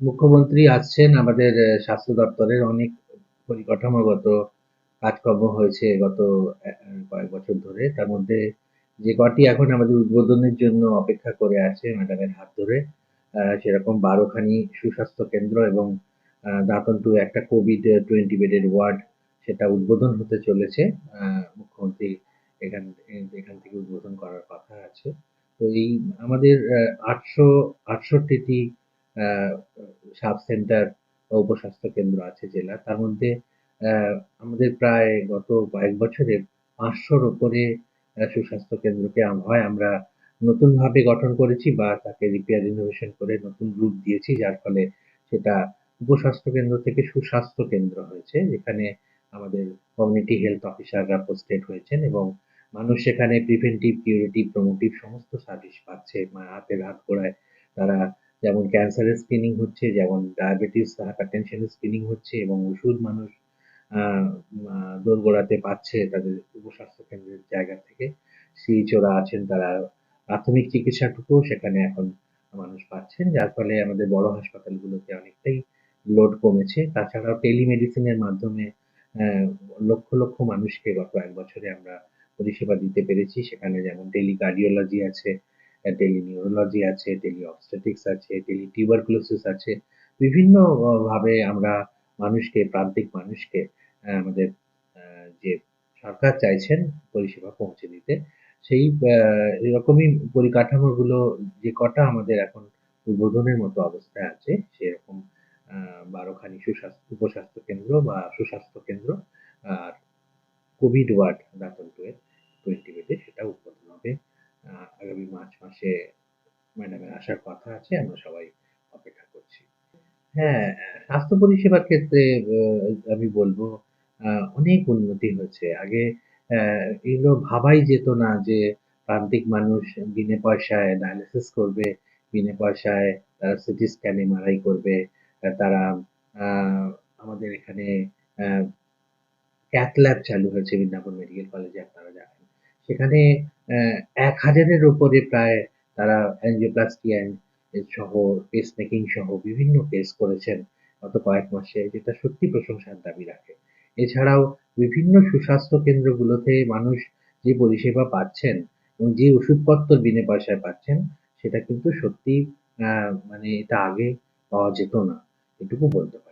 মুখ্যমন্ত্রী আসছেন আমাদের স্বাস্থ্য দপ্তরের অনেক পরিকাঠামোগত কাজকর্ম হয়েছে গত কয়েক বছর ধরে। তার মধ্যে যে কটি এখন আমাদের উদ্বোধনের জন্য অপেক্ষা করে আছে ম্যাডামের হাত ধরে সেরকম বারোখানি সুস্বাস্থ্য কেন্দ্র এবং আহ, দাঁতন টু একটা কোভিড টোয়েন্টি বেডের ওয়ার্ড সেটা উদ্বোধন হতে চলেছে। মুখ্যমন্ত্রী এখান এখান থেকে উদ্বোধন করার কথা আছে। তো এই আমাদের আটশো আটষট্টিটি সাব সেন্টার উপস্বাস্থ্য কেন্দ্র আছে জেলা। তার মধ্যে আমাদের প্রায় গত কয়েক বছরে পাঁচশোর ওপরে সুস্বাস্থ্য কেন্দ্রকে হয়। আমরা নতুন ভাবে গঠন করেছি বা তাকে রিপেয়ার ইনোভেশন করে নতুন রূপ দিয়েছি, যার ফলে সেটা উপস্বাস্থ্য কেন্দ্র থেকে সুস্বাস্থ্য কেন্দ্র হয়েছে, যেখানে আমাদের কমিউনিটি হেলথ অফিসাররা পোস্টেড হয়েছেন এবং মানুষ সেখানে প্রিভেন্টিভ কিউরেটিভ প্রমোটিভ সমস্ত সার্ভিস পাচ্ছে। হাতের হাত গোড়ায় তারা যেমন ক্যান্সারের স্ক্রিনিং হচ্ছে, যেমন ডায়াবেটিস হাইপারটেনশনের স্ক্রিনিং হচ্ছে এবং ওষুধ মানুষ দোরগোড়াতে পাচ্ছে তাদের উপস্বাস্থ্য কেন্দ্রের জায়গা থেকে। সিএইচওরা আছেন তারা প্রাথমিক চিকিৎসাটুকু সেখানে এখন মানুষ পাচ্ছেন, যার ফলে আমাদের বড় হাসপাতালগুলোতে অনেকটাই লোড কমেছে। তাছাড়াও টেলিমেডিসিনের মাধ্যমে লক্ষ লক্ষ মানুষকে গত এক বছরে আমরা পরিষেবা দিতে পেরেছি। সেখানে যেমন টেলি কার্ডিওলজি আছে টেলি নিউরোলজি আছে টেলি অবস্টেটিক্স আছে টেলি টিউবারকুলোসিস আছে। বিভিন্ন ভাবে আমরা মানুষকে, প্রান্তিক মানুষকে আমাদের যে সরকার চাইছেন পরিষেবা পৌঁছে দিতে, সেই এরকমই পরিকাঠামোগুলো যে কটা আমাদের এখন উদ্বোধনের মতো অবস্থায় আছে, সেরকম বারোখানি সুস্বাস্থ্য, উপস্বাস্থ্য কেন্দ্র বা সুস্বাস্থ্য কেন্দ্র আর কোভিড ওয়ার্ড দাঁতন টুয়ের টোয়েন্টি বেডে সেটা উদ্বোধন হবে আহ, আগামী মার্চ মাসে ম্যাডামের আসার কথা আছে, আমরা সবাই অপেক্ষা করছি। হ্যাঁ স্বাস্থ্য পরিষেবার ক্ষেত্রে আমি বলব অনেক উন্নতি হয়েছে। আগে এগুলো ভাবাই যেত না যে প্রান্তিক মানুষ বিনে পয়সায় ডায়ালিসিস করবে, বিনে পয়সায় তারা সিটি স্ক্যান এমআরআই করবে, তারা আমাদের এখানে ক্যাথ ল্যাব চালু হয়েছে মিদনাপুর মেডিকেল কলেজে আপনারা জানেন। সেখানে এক হাজারের উপরে প্রায় তারা অ্যাঞ্জিওপ্লাস্টি সহ পেস মেকিং সহ বিভিন্ন কেস করেছেন গত কয়েক মাসে, যেটা সত্যি প্রশংসার দাবি রাখে। এছাড়াও বিভিন্ন সুস্বাস্থ্য কেন্দ্রগুলোতে মানুষ যে পরিষেবা পাচ্ছেন এবং যে ওষুধপত্র বিনে পয়সায় পাচ্ছেন, সেটা কিন্তু সত্যি মানে এটা আগে পাওয়া যেত না। এটুকু বলতে পারি।